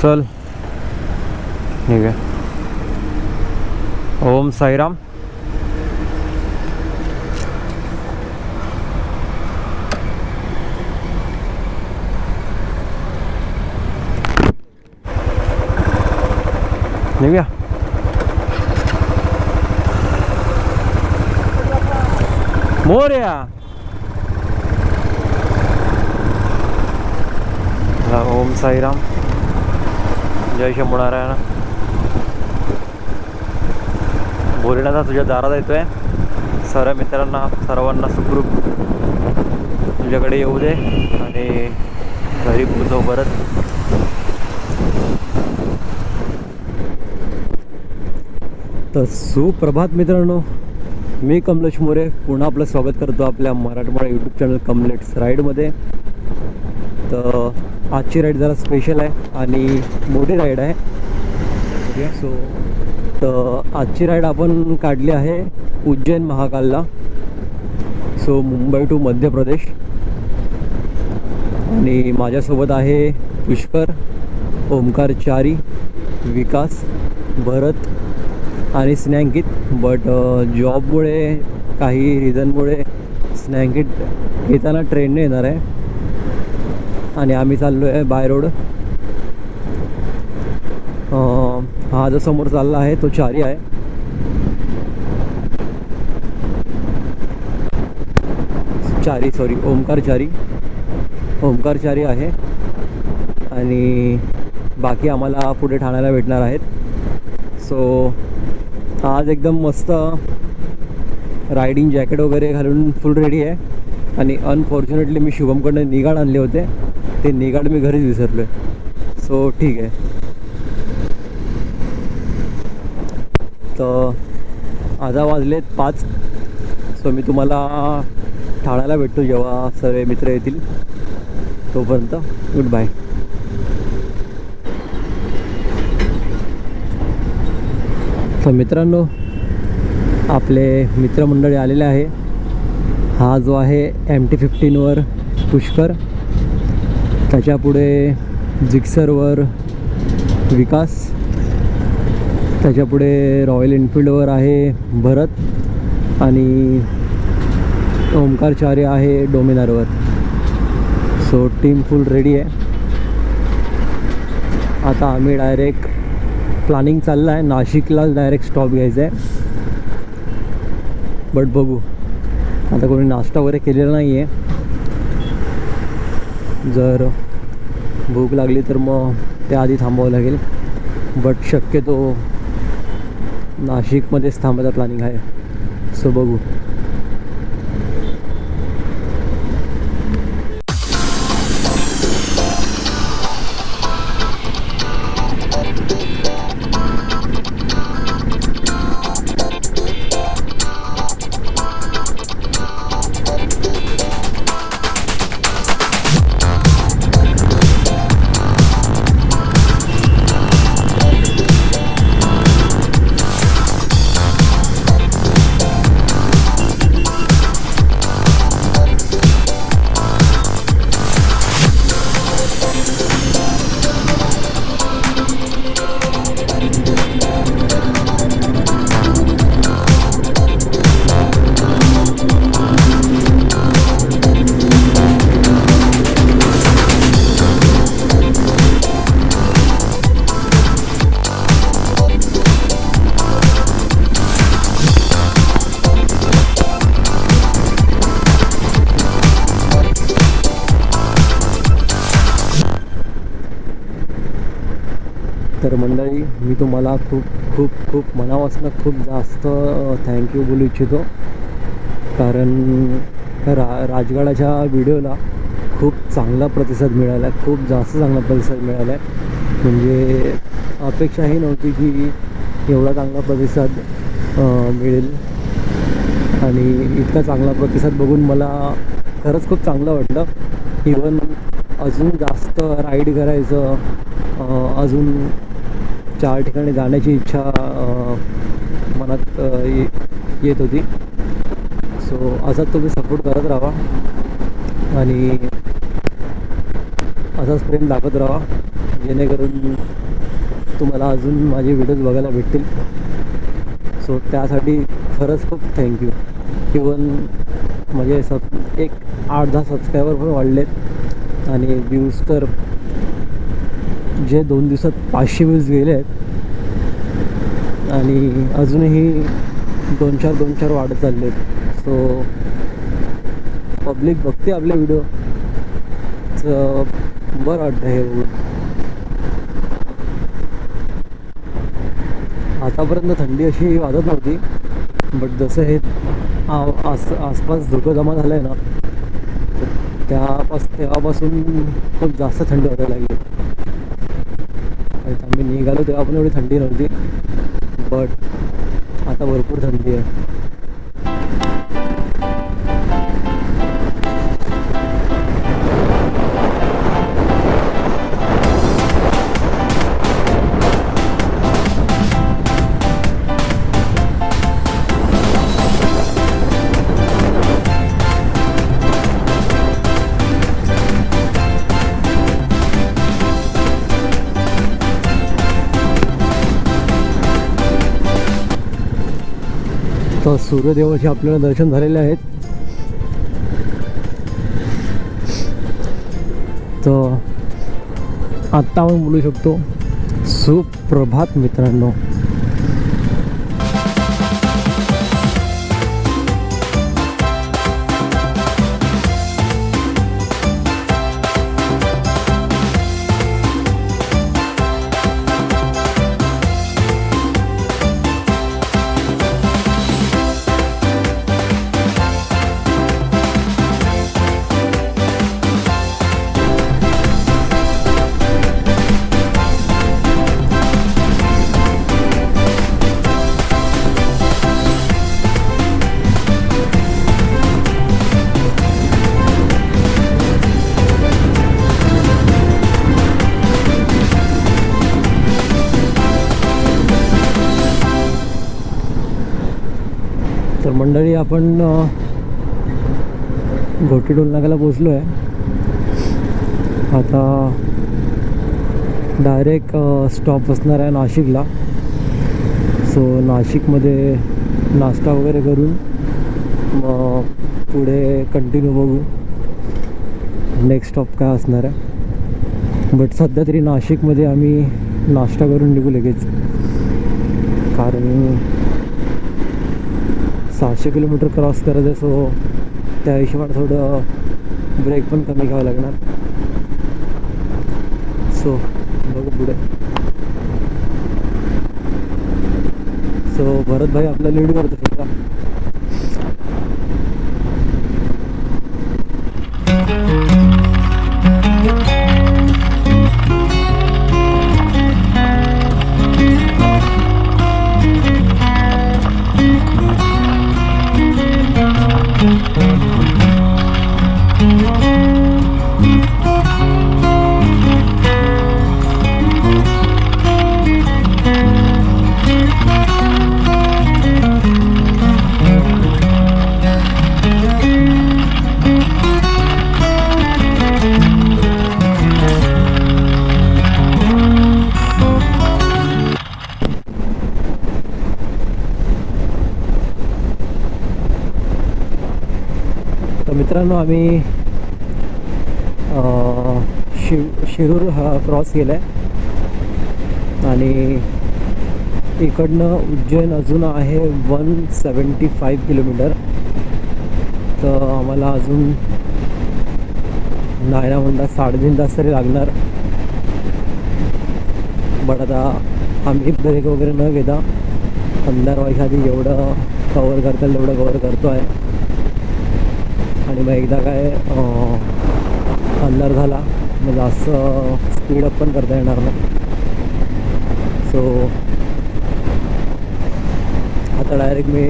चल ठीक आहे ओम साईराम निघूया मोर्या चला, ओम साईराम जय शंभू नारायण भोलेनाथा तुझ्या दारात येतोय. सर्व मित्रांना सर्वांना सुखरूप तुझ्याकडे येऊ दे आणि घरी पोचव परत. तर सुप्रभात मित्रांनो मी कमलेश मोरे पुन्हा आपलं स्वागत करतो आपल्या मराठमोळा यूट्यूब चॅनल कमलेट्स राईडमध्ये. तर आजची राईड जरा स्पेशल आहे आणि मोठी राईड आहे. सो तर आजची राईड आपण काढली आहे Ujjain महाकालला. So Mumbai to Madhya Pradesh. आणि माझ्यासोबत आहे पुष्कर ओमकार चारी विकास भरत आणि स्नॅंकित बट जॉबमुळे काही रिझनमुळे स्नॅंकित येताना ट्रेनने येणार आहे. आणि आम्ही चाललो आहे बाय रोड. हा जो समोर चालला आहे तो चारी आहे. चारी सॉरी ओमकार चारी. ओमकार चारी आहे. आणि बाकी आम्हाला पुढे ठाण्याला भेटणार आहेत. सो आज एकदम मस्त रायडिंग जॅकेट वगैरे घालून फुल रेडी आहे. आणि अनफॉर्च्युनेटली मी शुभमकडनं निगाड आणले होते. ते निगाड मी घरीच विसरलो आहे सो ठीक आहे. तर आता वाजलेत पाच. सो मी तुम्हाला ठाण्याला भेटतो जेव्हा सर्व मित्र येतील. तोपर्यंत गुड बाय तर मित्रांनो आपले मित्रमंडळी आलेले आहे. हा जो आहे एम टी फिफ्टीनवर पुष्कर. त्याच्यापुढे जिक्सरवर विकास त्याच्यापुढे रॉयल एनफिल्डवर आहे भरत आणि ओंकारचार्य आहे डोमिनारवर. सो टीम फुल रेडी आहे. आता आम्ही डायरेक्ट प्लॅनिंग चाललं आहे नाशिकलाच डायरेक्ट स्टॉप घ्यायचा आहे बट बघू. आता कोणी नाश्ता वगैरे केलेला नाही आहे जर भूक लागली तर मग त्याआधी थांबावं लागेल. बट शक्यतो नाशिकमध्येच थांबायचा प्लॅनिंग आहे. सो बघू. मी तुम्हाला खूप खूप खूप मनापासून खूप जास्त थँक्यू बोलू इच्छितो. कारण रा राजगडाच्या व्हिडिओला खूप चांगला प्रतिसाद मिळाला आहे खूप जास्त चांगला प्रतिसाद मिळाला आहे म्हणजे अपेक्षाही नव्हती की एवढा चांगला प्रतिसाद मिळेल. आणि इतका चांगला प्रतिसाद बघून मला खरंच खूप चांगलं वाटलं. इवन अजून जास्त राईड करायचं अजून चार ठिकाणी जाण्याची इच्छा मनात ये येत होती. सो असाच तुम्ही सपोर्ट करत राहा. आणि असाच प्रेम दाखवत राहा. जेणेकरून तुम्हाला अजून माझे व्हिडिओज बघायला भेटतील. सो त्यासाठी खरंच खूप थँक्यू इवन म्हणजे सब एक आठ दहा सबस्क्रायबर पण वाढलेत. आणि व्ह्यूज तर जे दोन दिवसात पाचशे व्ह्यूज गेले आहेत आणि अजूनही दोन चार दोन चार वाढत चालले आहेत. सो पब्लिक बघते आपले व्हिडिओ बरं वाटतं हे बघून आतापर्यंत थंडी अशी वाजत नव्हती बट जसं हे आस आसपास धुकं जमा झालं आहे ना त्यापास तेव्हापासून खूप जास्त थंडी वाजायला लागली. आम्ही निघालो तेव्हा पण एवढी थंडी नव्हती. बट आता भरपूर थंडी आहे. तर सूर्यदेवाचे आपल्याला दर्शन झालेले आहेत. तर आत्ता आपण बोलू शकतो सुप्रभात मित्रांनो. मंडळी आपण घोटी टोल नाक्याला पोचलो आहे आता डायरेक्ट स्टॉप असणार आहे नाशिकला. सो नाशिकमध्ये नाश्ता वगैरे करून मग पुढे कंटिन्यू बघू. नेक्स्ट स्टॉप काय असणार आहे. बट सध्या तरी नाशिकमध्ये आम्ही नाश्ता करून निघू लगेच. कारण सहाशे किलोमीटर क्रॉस करत आहे सो त्या हिशोबाने थोडं ब्रेक पण कमी घ्यावं लागणार. सो बघू पुढे. सो भरत भाई आपला लीड करतो सध्या मित्रांनो आम्ही शिव शिरूर हा क्रॉस केला आहे आणि इकडनं उज्जैन अजून आहे वन सेवन्टी फाईव्ह किलोमीटर तर आम्हाला अजून नाही ना म्हणता साडेतीन तास तरी लागणार. बट आता आम्ही ब्रेक वगैरे न घेता अंधार व्हायच्या आधी जेवढं कवर करता येईल तेवढं कवर करतो आहे आणि मग एकदा काय अल्लर अंधार झाला. मग जास्त स्पीडअप पण करता येणार नाही. सो आता डायरेक्ट मी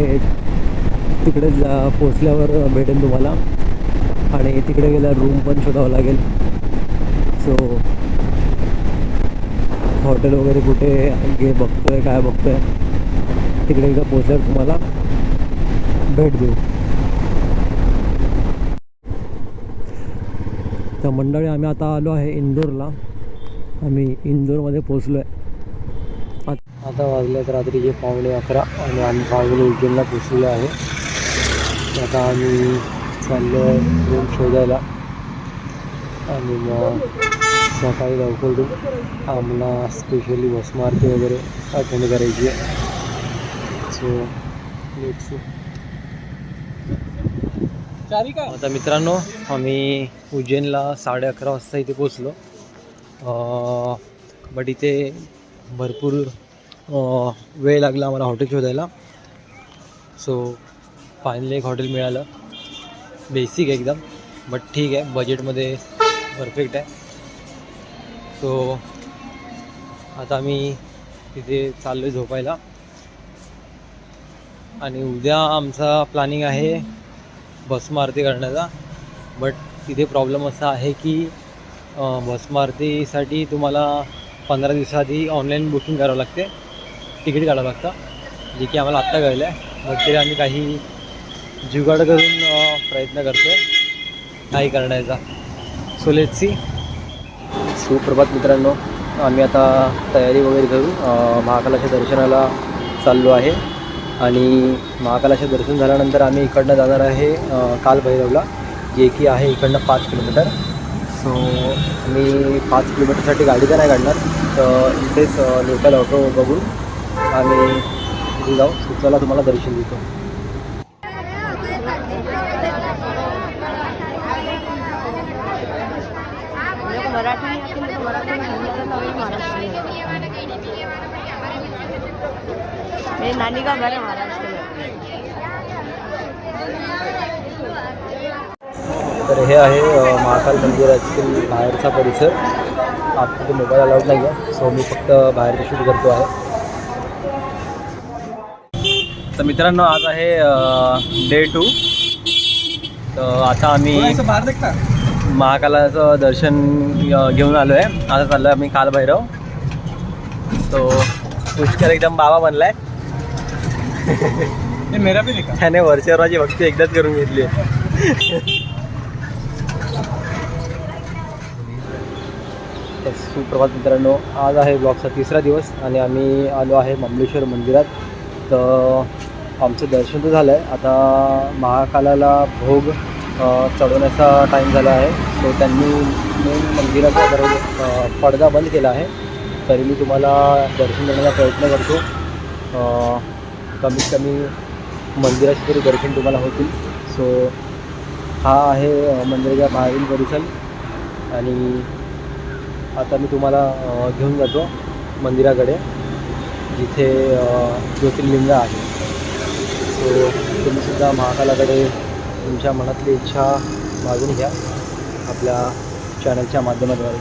तिकडे जा पोचल्यावर भेटेन तुम्हाला. आणि तिकडे गेल्यावर रूम पण शोधावं लागेल. सो हॉटेल वगैरे कुठे गे बघतोय काय बघतोय. तिकडे एकदा पोचल्यावर तुम्हाला भेट देऊ. तर मंडळी आम्ही आता आलो आहे इंदोरला. आम्ही इंदोरमध्ये पोचलो आहे आता वाजल्यात रात्रीचे पावणे अकरा आणि आम्ही पावणे उज्जैनला पोचलेलो आहे. आता आम्ही चाललो आहे रूम शोधायला. आणि मग सकाळी लवकर उठून आम्हाला स्पेशली बस मारती वगैरे अटेंड करायची आहे. सो लेट्स आता मित्रांनो आम्ही उज्जैनला साडे अकरा वाजता इथे पोचलो बट इथे भरपूर वेळ लागला आम्हाला हॉटेल शोधायला. सो फायनली एक हॉटेल मिळालं. बेसिक एकदम बट ठीक आहे बजेटमध्ये परफेक्ट आहे. सो आता आम्ही तिथे चाललो आहे झोपायला. आणि उद्या आमचा प्लॅनिंग आहे भस्म आरती करण्याचा. बट तिथे प्रॉब्लेम असा आहे की अं, भस्म आरतीसाठी तुम्हाला पंधरा दिवसाआधी ऑनलाईन बुकिंग करावं लागते. तिकीट काढावं लागतं. जे की आम्हाला आत्ता कळलं आहे. बट तरी आम्ही काही जुगाड करून प्रयत्न करतो आहे काही करण्याचा. सो लेट सी सुप्रभात मित्रांनो. आम्ही आता तयारी वगैरे करून महाकालाच्या दर्शनाला चाललो आहे. आणि महाकालाचे दर्शन झाल्यानंतर आम्ही इकडनं जाणार आहे काल कालभैरवला जे की आहे इकडनं पाच किलोमीटर. सो मी पाच किलोमीटरसाठी गाडी तर नाही काढणार तर इथेच लोकल ऑटो बघून आम्ही जाऊ. सो चला तुम्हाला दर्शन देतो. नानी का घर है महाराष्ट्र में तर हे आहे महाकाल मंदिरातील बाहेरचा परिसर. आतमध्ये मोबाईल अलाउड नाही आहे सो मी फक्त बाहेरचं शूट करतो आहे. तर मित्रांनो आज आहे डे टू तर आता आम्ही महाकालाचं दर्शन घेऊन आलो आहे आता चाललो आहे आम्ही कालभैरव. तो पुष्कर एकदम बाबा बनलाय. मेरा भी देखा त्याने वरच्या माझी भक्ती एकदाच करून घेतली. आहे तर सुप्रभात मित्रांनो आज आहे ब्लॉगचा तिसरा दिवस आणि आम्ही आलो आहे ममलेश्वर मंदिरात. तर आमचं दर्शन तर झालं आहे आता महाकालाला भोग चढवण्याचा टाईम झाला आहे. सो त्यांनी मेन मंदिराचा दर पडदा बंद केला आहे. तरी मी तुम्हाला दर्शन देण्याचा प्रयत्न करतो. कमीत कमी मंदिराचे तरी दर्शन तुम्हाला होतील. सो हा आहे मंदिराच्या बाहेरील परिसर. आणि आता मी तुम्हाला घेऊन जातो मंदिराकडे जिथे ज्योतिर्लिंग आहे. सो तुम्हीसुद्धा महाकालाकडे तुमच्या मनातली इच्छा मागून घ्या आपल्या चॅनलच्या माध्यमाद्वारे.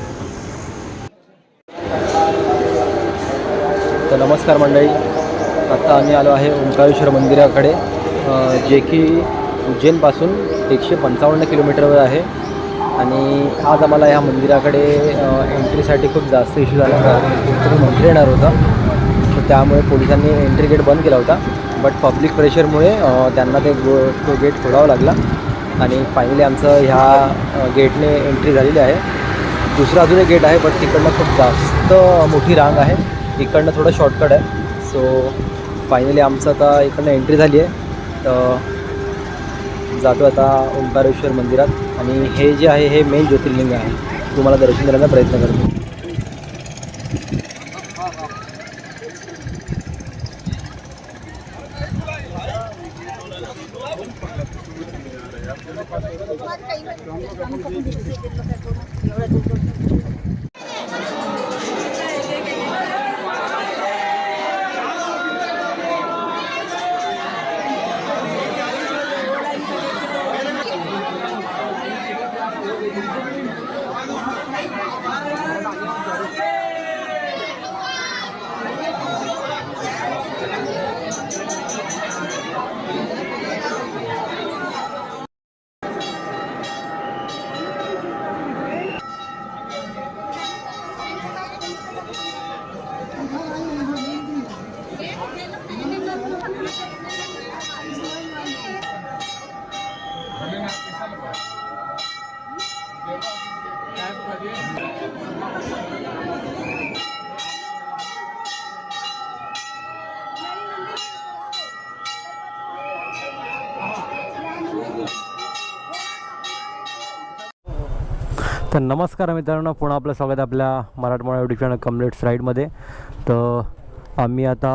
तर नमस्कार मंडळी. आत्ता आम्ही आलो आहे ओंकारेश्वर मंदिराकडे जे की उज्जैनपासून एकशे पंचावन्न किलोमीटरवर आहे. आणि आज आम्हाला ह्या मंदिराकडे एंट्रीसाठी खूप जास्त इश्यू झाला होता. कोणतरी मंत्री येणार होता. तर त्यामुळे पोलिसांनी एंट्री गेट बंद केला होता. बट पब्लिक प्रेशरमुळे त्यांना ते गो तो गेट खोडावा लागला. आणि फायनली आमचं ह्या गेटने एंट्री झालेली आहे. दुसरं अजून एक गेट आहे बट तिकडनं खूप जास्त मोठी रांग आहे. इकडनं थोडं शॉर्टकट आहे. सो फायनली आमचं आता इकडनं एंट्री झाली आहे. तर जातो आता ओंकारेश्वर मंदिरात. आणि हे जे आहे हे मेन ज्योतिर्लिंग आहे. तुम्हाला दर्शन देण्याचा प्रयत्न करतो. तर नमस्कार मित्रांनो. पुन्हा आपलं स्वागत आपल्या मराठमोळा युट्यूब चॅनल कंप्लीट राईडमध्ये तर आम्ही आता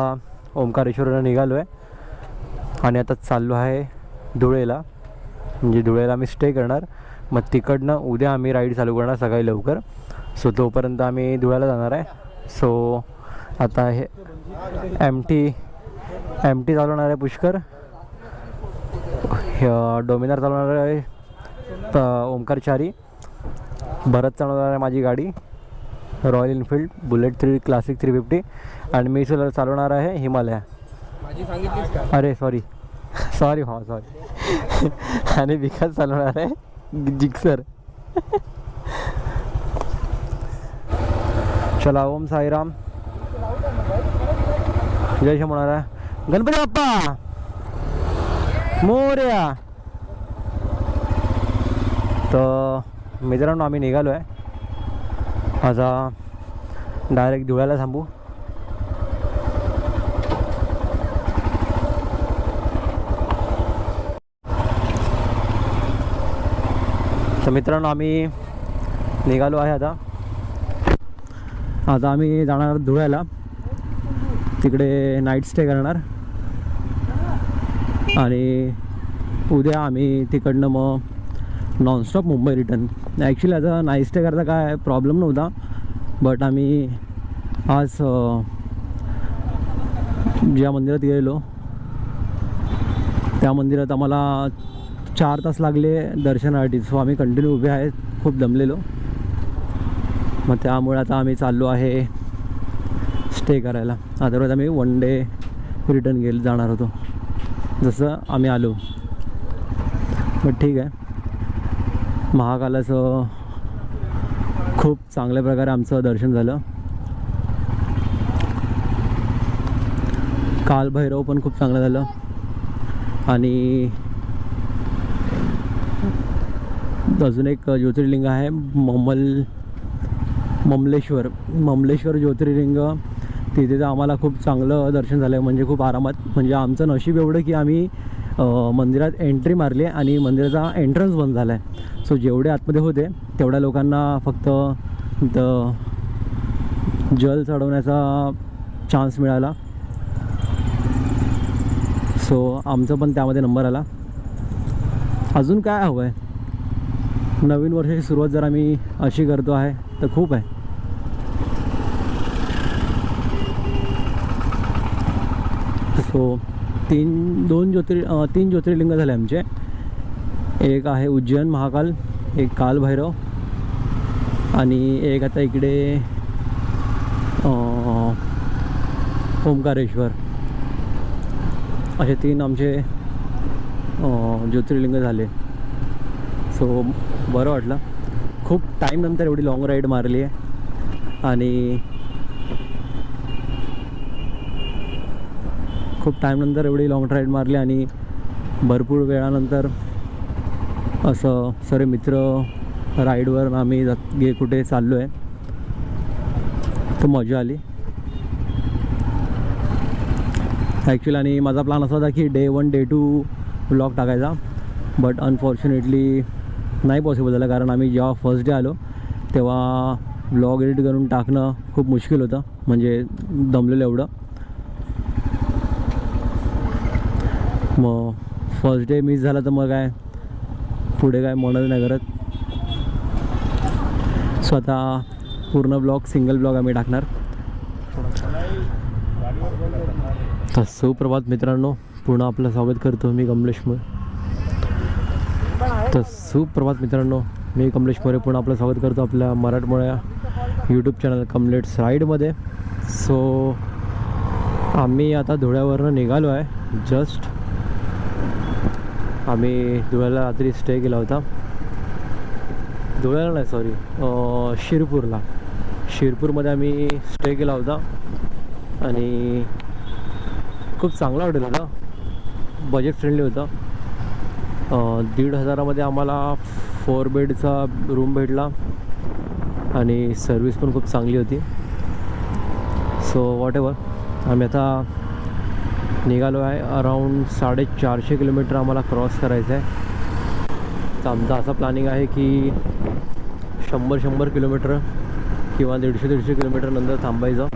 ओंकारेश्वरला निघालो आहे आणि आता चाललो आहे धुळेला. म्हणजे धुळेला आम्ही स्टे करणार. मग तिकडनं उद्या आम्ही राईड चालू करणार सकाळी लवकर. सो तोपर्यंत आम्ही धुळ्याला जाणार आहे. सो आता हे एम टी एम टी चालवणार आहे पुष्कर. हे डोमिनार चालवणार आहे ओंकारचारी. भरत चालवणार आहे माझी गाडी Royal Enfield Bullet three classic three fifty आणि मी सुद्धा चालवणार आहे हिमालया. अरे सॉरी सॉरी हा सॉरी आणि विकास चालवणार आहे जिक्सर चला ओम साईराम. जय म्हणणार आहे गणपती बाप्पा! मोर्या! तर मित्रांनो आम्ही निघालो आहे आता डायरेक्ट धुळ्याला थांबू. तर मित्रांनो आम्ही निघालो आहे आता. आता आम्ही जाणार धुळ्याला. तिकडे नाईट स्टे करणार. आणि उद्या आम्ही तिकडनं मग नॉनस्टॉप मुंबई रिटर्न ॲक्च्युली आता नाईट स्टे करता काय प्रॉब्लेम नव्हता बट आम्ही आज ज्या मंदिरात गेलो त्या मंदिरात आम्हाला चार तास लागले दर्शनासाठी. सो आम्ही कंटिन्यू उभे आहेत खूप दमलेलो. मग त्यामुळे आता आम्ही चाललो आहे स्टे करायला. अदरवाईज आम्ही वन डे रिटर्न गेल जाणार होतो. जसं आम्ही आलो. मग ठीक आहे. महाकालाचं खूप चांगल्या प्रकारे आमचं दर्शन झालं. काल भैरव पण खूप चांगलं झालं. आणि अजून एक ज्योतिर्लिंग आहे ममल ममलेश्वर ममलेश्वर ज्योतिर्लिंग. तिथे तर आम्हाला खूप चांगलं दर्शन झालं आहे म्हणजे खूप आरामात. म्हणजे आमचं नशीब एवढं की आम्ही मंदिरात एंट्री मारली आहे आणि मंदिराचा एंट्रन्स बंद झाला आहे सो जेवढे आतमध्ये होते तेवढ्या लोकांना फक्त द जल चढवण्याचा चान्स मिळाला. सो आमचा पण त्यामध्ये नंबर आला. अजून काय हवं आहे नवीन वर्षाची सुरुवात जर आम्ही अशी करतो आहे तर खूप आहे. सो तीन दोन ज्योतिर तीन ज्योतिर्लिंग झाले आमचे. एक आहे उज्जैन महाकाल एक कालभैरव आणि एक आता इकडे ओंकारेश्वर. असे तीन आमचे ज्योतिर्लिंग झाले. सो बरं वाटलं. खूप टाईमनंतर एवढी लाँग राईड मारली आहे आणि खूप टाईमनंतर एवढी लाँग राईड मारली आणि भरपूर वेळानंतर असं सरे मित्र राईडवर आम्ही जात गे कुठे चाललो आहे तर मजा आली. ॲक्च्युली आणि माझा प्लॅन असा होता की day one day two blog टाकायचा. बट अनफॉर्च्युनेटली नाही पॉसिबल झालं. कारण आम्ही जेव्हा फर्स्ट डे आलो तेव्हा ब्लॉग एडिट करून टाकणं खूप मुश्किल होतं. म्हणजे दमलेलं एवढं मग फर्स्ट डे मिस झाला तर मग काय? पुढे काय म्हणत नाही करत. स्वतः पूर्ण ब्लॉग सिंगल ब्लॉग आम्ही टाकणार. तर सुप्रभात मित्रांनो पुन्हा आपलं स्वागत करतो मी कमलेश मोरे. तर सुप्रभात मित्रांनो मी कमलेश मोरे पुन्हा आपलं स्वागत करतो आपल्या मराठमोळ्या यूट्यूब चॅनल कमलेट्स राईडमध्ये सो आम्ही आता धुळ्यावरनं निघालो आहे जस्ट आम्ही धुळ्याला रात्री स्टे केला होता. धुळ्याला नाही सॉरी शिरपूरला. शिरपूरमध्ये आम्ही स्टे केला होता. आणि खूप चांगला हॉटेल होता. बजेट फ्रेंडली होतं. दीड हजारामध्ये आम्हाला फोर बेडचा रूम भेटला. आणि सर्विस पण खूप चांगली होती. सो वॉट एवर आम्ही आता निघालो आहे. अराऊंड साडेचारशे किलोमीटर आम्हाला क्रॉस करायचं आहे तर आमचं असं प्लॅनिंग आहे की शंभर शंभर किलोमीटर किंवा दीडशे दीडशे किलोमीटर नंतर थांबायचं.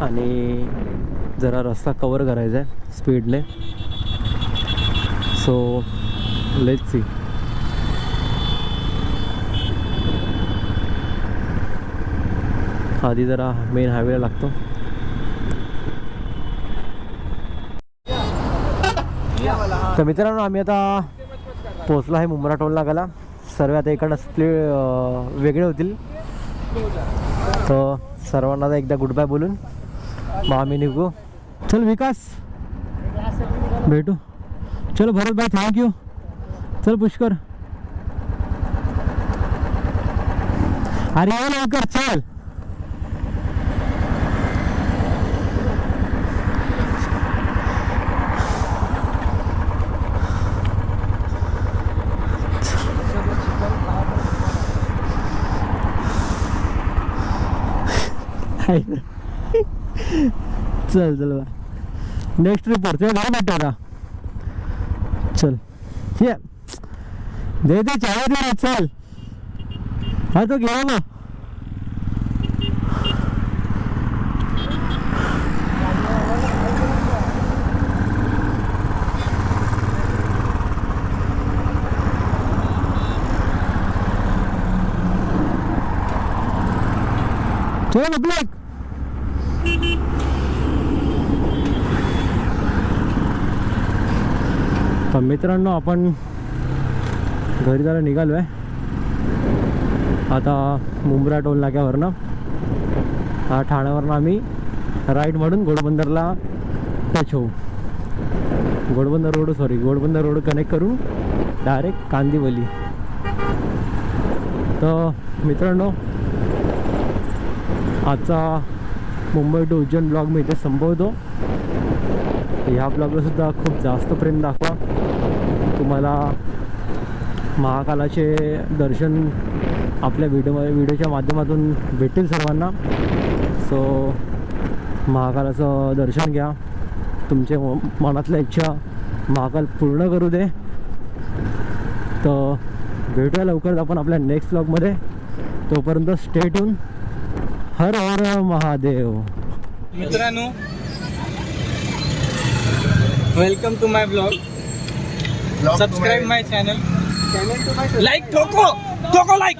आणि जरा रस्ता कवर करायचा आहे स्पीडने सो लेट सी आधी जरा मेन हायवेला लागतो. तर मित्रांनो आम्ही आता पोचलो आहे मुंबरा टोल नाकाला सर्व आता इकडनं स्प्ले वेगळे होतील. तर सर्वांना आता एकदा गुड बाय बोलून मग आम्ही निघू. चल विकास. भेटू. चलो भरत भाई थँक्यू चल पुष्कर. अरे ये लवकर चल. चल चल बा नेक्स्ट रिपोर्ट तुझ्या घरी भेटतो आता चल. ये. दे दे चाय दे चल. हा तो गेला ना चल आपलं तर मित्रांनो आपण घरी जायला निघालो आहे आता मुंब्रा टोल नाक्यावरनं हा ठाण्यावरनं आम्ही राईट म्हणून घोडबंदरला टच होऊ Ghodbunder road sorry Ghodbunder road connect करून डायरेक्ट कांदिवली. तर मित्रांनो आजचा मुंबई टू उज्जैन ब्लॉग मी इथे संपवतो. ह्या ब्लॉगला सुद्धा खूप जास्त प्रेम दाखवा. तुम्हाला महाकालाचे दर्शन आपल्या व्हिडिओ व्हिडिओच्या माध्यमातून भेटेल सर्वांना. सो महाकालाचं दर्शन घ्या. तुमच्या म- मनातल्या इच्छा महाकाल पूर्ण करू दे. तर भेटूया लवकरच आपण आपल्या नेक्स्ट ब्लॉगमध्ये तोपर्यंत स्टेटून हर हर महादेव. मित्रांनो welcome to my blog subscribe my channel like ठोको ठोको लाईक